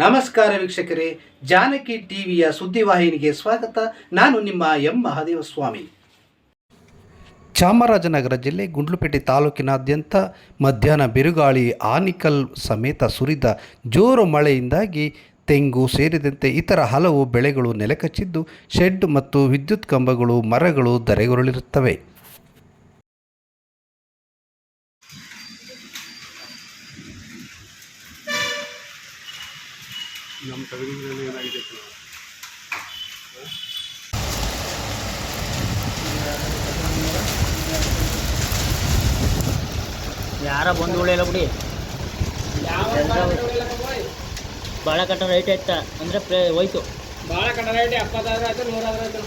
ನಮಸ್ಕಾರ ವೀಕ್ಷಕರೇ, ಜಾನಕಿ ಟಿವಿಯ ಸುದ್ದಿವಾಹಿನಿಗೆ ಸ್ವಾಗತ. ನಾನು ನಿಮ್ಮ ಎಂ. ಮಹಾದೇವ ಸ್ವಾಮಿ ಚಾಮರಾಜನಗರ ಜಿಲ್ಲೆ ಗುಂಡ್ಲುಪೇಟೆ ತಾಲೂಕಿನಾದ್ಯಂತ ಮಧ್ಯಾಹ್ನ ಬಿರುಗಾಳಿ ಆನಿಕಲ್ ಸಮೇತ ಸುರಿದ ಜೋರು ಮಳೆಯಿಂದಾಗಿ ತೆಂಗು ಸೇರಿದಂತೆ ಇತರ ಹಲವು ಬೆಳೆಗಳು ನೆಲಕಚ್ಚಿದ್ದು, ಶೆಡ್ ಮತ್ತು ವಿದ್ಯುತ್ ಕಂಬಗಳು, ಮರಗಳು ಧರೆಗುರುಳಿರುತ್ತವೆ. ನಮ್ಮ ತಗಡಿನಲ್ಲಿ ಏನಾಗಿದೆ ಯಾರ ಬಂದು ಉಳಿಯಲ್ಲ ಬಿಡಿ. ಭಾಳ ಕಟ್ಟ ರೈಟ್ ಆಯ್ತಾ ಅಂದರೆ ಪ್ಲೇ ಹೋಯ್ತು. ಭಾಳ ಕಟ್ಟ ರೈಟ್ ಎಪ್ಪತ್ತಾದ್ರೆ ಆಯ್ತು ನೂರಾದ್ರೆ ಆಯ್ತು